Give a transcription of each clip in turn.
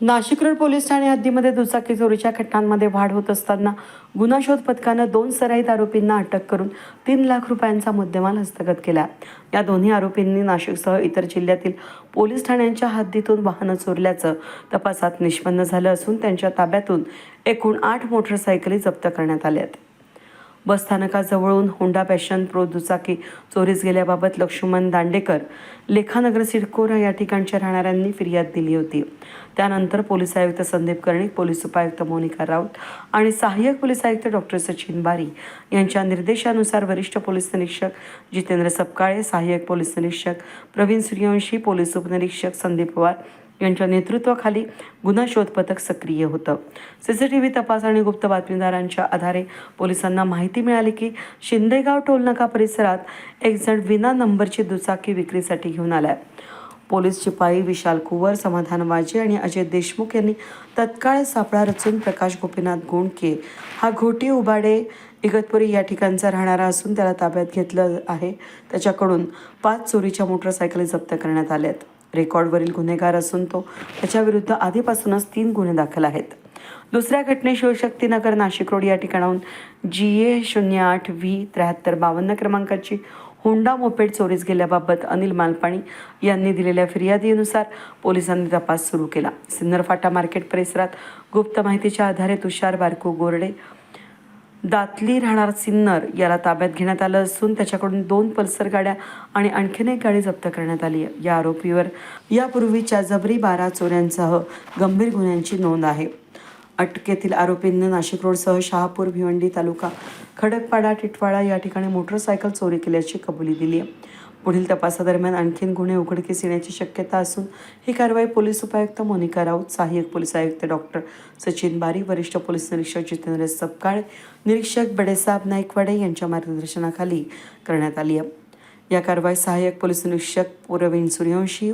Nashik road police ठाणे हद्दीमध्ये दुचाकी चोरीच्या घटनांमध्ये वाढ होत असताना गुन्हा शोध पथकानं दोन सराईत आरोपींना अटक करून तीन लाख रुपयांचा मुद्देमाल हस्तगत केला. या दोन्ही आरोपींनी नाशिकसह इतर जिल्ह्यातील पोलीस ठाण्यांच्या हद्दीतून वाहनं चोरल्याचं तपासात निष्पन्न झालं असून त्यांच्या ताब्यातून एकूण आठ मोटरसायकली जप्त करण्यात आल्या आहेत. बसस्थानकाजवळून होंडा पॅशन प्रो दुचाकी चोरीस गेल्याबाबत लक्ष्मण दांडेकर लेखानगर सिडकोरा या ठिकाणच्या राहणाऱ्यांनी फिर्याद दिली होती. त्यानंतर पोलीस आयुक्त संदीप कर्णिक पोलीस उपायुक्त मोनिका राऊत आणि सहाय्यक पोलीस आयुक्त डॉक्टर सचिन बारी यांच्या निर्देशानुसार वरिष्ठ पोलीस निरीक्षक जितेंद्र सपकाळे सहाय्यक पोलीस निरीक्षक प्रवीण सूर्यवंशी पोलीस उपनिरीक्षक संदीप पवार यांच्या नेतृत्वाखाली गुन्हा शोध पथक सक्रिय होतं. सी सी टी व्ही तपास आणि गुप्त बातमीदारांच्या आधारे पोलिसांना माहिती मिळाली की शिंदेगाव टोलनाका परिसरात एक जण विना नंबरची दुचाकी विक्रीसाठी घेऊन आलाय. पोलीस शिपाई विशाल कुवर समाधान वाजे आणि अजय देशमुख यांनी तत्काळ सापळा रचून प्रकाश गोपीनाथ गोंडके हा घोटी उबाडे इगतपुरी या ठिकाणचा राहणारा असून त्याला ताब्यात घेतलं आहे. त्याच्याकडून पाच चोरीच्या मोटरसायकली जप्त करण्यात आल्या आहेत रेकॉर्डवरील गुन्हेगार असून तो त्याच्याविरुद्ध आधीपासूनच तीन गुन्हे दाखल आहेत. दुसऱ्या घटनेत शिवशक्तीनगर नाशिक रोड या ठिकाणाहून जी ए शून्य आठ व्ही त्र्याहत्तर बावन्न क्रमांकाची होंडा मोपेड चोरीस गेल्याबाबत अनिल मालपाणी यांनी दिलेल्या फिर्यादीनुसार पोलिसांनी तपास सुरू केला. सिन्नर फाटा मार्केट परिसरात गुप्त माहितीच्या आधारे तुषार बारकू गोरडे दातली राहणार सिन्नर याला ताब्यात घेण्यात आलं असून त्याच्याकडून दोन पल्सर गाड्या आणि आणखीन एक गाडी जप्त करण्यात आली आहे. या आरोपीवर यापूर्वीच्या जबरी बारा चोऱ्यांसह गंभीर गुन्ह्यांची नोंद आहे. अटकेतील आरोपींनी नाशिक रोडसह शहापूर भिवंडी तालुका खडकपाडा टिटवाळा या ठिकाणी मोटरसायकल चोरी केल्याची कबुली दिली आहे. पुढील तपासादरम्यान आणखीन गुन्हे उघडकीस येण्याची शक्यता असून ही कारवाई पोलीस उपायुक्त मोनिका राऊत सहाय्यक पोलीस आयुक्त डॉक्टर सचिन बारी वरिष्ठ पोलीस निरीक्षक जितेंद्र सपकाळे निरीक्षक बडेसाब नाईकवाडे यांच्या मार्गदर्शनाखाली करण्यात आली आहे. या कारवाईत सहाय्यक पोलीस निरीक्षक पुरवीन सूर्यवंशी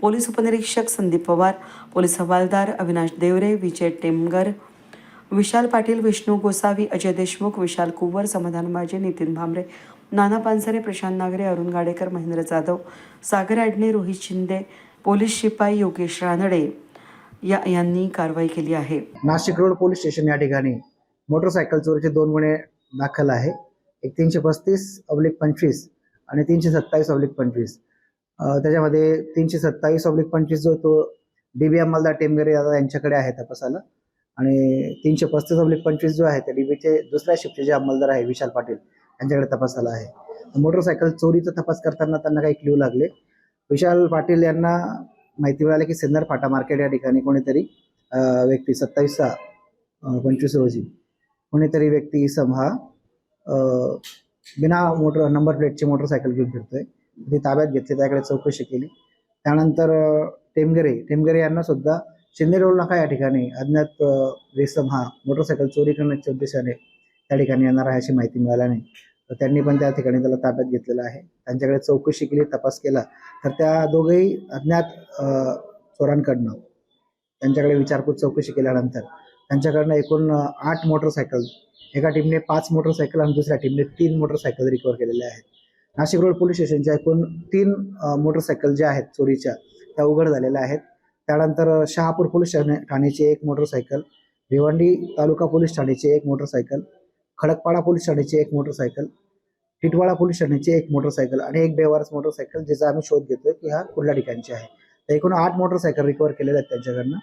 पोलीस उपनिरीक्षक संदीप पवार पोलीस हवालदार अविनाश देवरे विजय टेमगर विशाल पाटील विष्णू गोसावी अजय देशमुख विशाल कुंवर समाधान माजे नितीन भांबरे नाना पानसरे प्रशांत नागरे अरुण गाडेकर महेंद्र जाधव सागर आडणे रोहित शिंदे पोलीस शिपाई योगेश रानडे या यांनी कारवाई केली आहे. नाशिक रोड पोलीस स्टेशन या ठिकाणी मोटरसायकल चोरीचे दोन गुन्हे दाखल आहे. एक तीनशे पस्तीस अब्लिक पंचवीस आणि तीनशे सत्तावीस अब्लिक पंचवीस. त्याच्यामध्ये तीनशे सत्तावीस अब्लिक पंचवीस जो तो डी बी अंमलदार टेमगरे दादा यांच्याकडे आहे तपासाला. आणि तीनशे पस्तीस अब्लिक पंचवीस जो आहे त्या डीबीचे दुसऱ्या शिफ्टचे जे अंमलदार आहे विशाल पाटील यांच्याकडे तपासाला आहे. मोटरसायकल चोरीचा तपास करताना त्यांना काही क्ल्यू लागले. विशाल पाटील यांना माहिती मिळाली की सिन्नर फाटा मार्केट या ठिकाणी कोणीतरी व्यक्ती सत्तावीस सहा पंचवीस रोजी. कोणीतरी व्यक्ती इसम हा बिना मोटर नंबर प्लेटची मोटरसायकल घेऊन फिरतोय. ती ताब्यात घेतली त्याकडे चौकशी केली. त्यानंतर टेमगरे टेमगरे यांना सुद्धा शिंदे रोड नाका या ठिकाणी. अज्ञात रेसम हा मोटरसायकल चोरी करण्याच्या उद्देशाने त्या ठिकाणी येणार आहे अशी माहिती मिळाल्याने तर त्यांनी पण त्या ठिकाणी त्याला ताब्यात घेतलेलं आहे. त्यांच्याकडे चौकशी केली तपास केला. तर त्या दोघेही अज्ञात चोरांकडनं त्यांच्याकडे विचारपूस चौकशी केल्यानंतर त्यांच्याकडनं एकूण आठ मोटरसायकल एका टीमने पाच मोटरसायकल आणि दुसऱ्या टीमने तीन मोटरसायकल रिकवर केलेल्या आहेत. नाशिक रोड पोलीस स्टेशनच्या एकूण तीन मोटरसायकल ज्या आहेत चोरीच्या त्या उघड झालेल्या आहेत. त्यानंतर शहापूर पोलीस ठाणे ठाण्याची एक मोटरसायकल भिवंडी तालुका पोलीस ठाण्याची एक मोटरसायकल खडकपाडा पोलीस ठाण्याची एक मोटरसायकल टिटवाळा पोलीस ठाण्याची एक मोटरसायकल आणि एक बेवारस मोटरसायकल ज्याचा आम्ही शोध घेतोय की हा कुठल्या ठिकाणची आहे. तर एकूण आठ मोटरसायकल रिकवर केलेल्या आहेत त्यांच्याकडनं.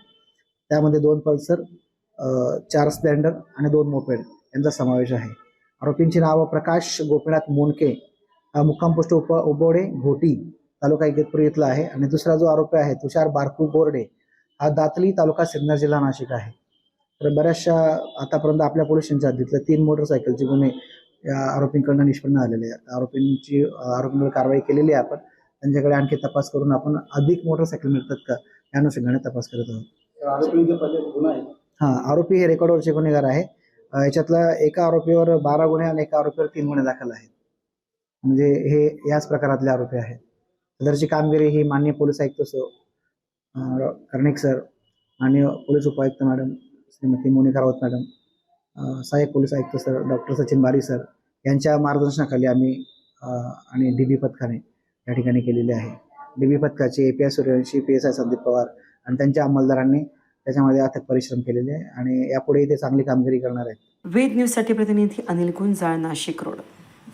त्यामध्ये दोन पल्सर चार स्प्लेंडर आणि दोन मोपेड यांचा समावेश आहे. आरोपींची नावं प्रकाश गोपीनाथ मोनके मुक्काम पोस्ट उप उबोडे घोटी तालुका इगतपूर इथला आहे. आणि दुसरा जो आरोपी आहे तुषार बारकू बोर्डे हा दातली तालुका सिन्नर जिल्हा नाशिक आहे. तर बऱ्याचशा आतापर्यंत आपल्या पोलीस स्टेशनच्या हद्दीतल्या तीन मोटरसायकलचे गुन्हे या आरोपींकडनं निष्पन्न झालेले आहेत. आरोपींची आरोपींवर कारवाई केलेली आहे आपण. त्यांच्याकडे आणखी तपास करून आपण अधिक मोटरसायकल मिळतात का या अनुषंगाने तपास करत आहोत. हां आरोपी हे रेकॉर्डवरचे गुन्हेगार आहे. याच्यातला एका आरोपीवर बारा गुन्हे आणि एका आरोपीवर तीन गुन्हे दाखल आहेत. म्हणजे हे याच प्रकारातले आरोपी आहेत. सदरची कामगिरी ही माननीय पोलीस आयुक्त सो कर्णिक सर माननीय पोलीस उपायुक्त मॅडम श्रीमती मोनिका राऊत मॅडम सहाय्यक पोलीस आयुक्त sir doctor Sachin Bari sir यांच्या मार्गदर्शनाखाली आम्ही आणि डी बी पथकाने या ठिकाणी केलेले आहे. डी बी पथकाचे A P I Suryavanshi P S I Sandeep Pawar आणि त्यांच्या अंमलदारांनी त्याच्यामध्ये अथक परिश्रम केलेले आहे आणि यापुढेही ते चांगली कामगिरी करणार आहेत. वेद न्यूजसाठी प्रतिनिधी अनिल गुंजाळ नाशिक रोड.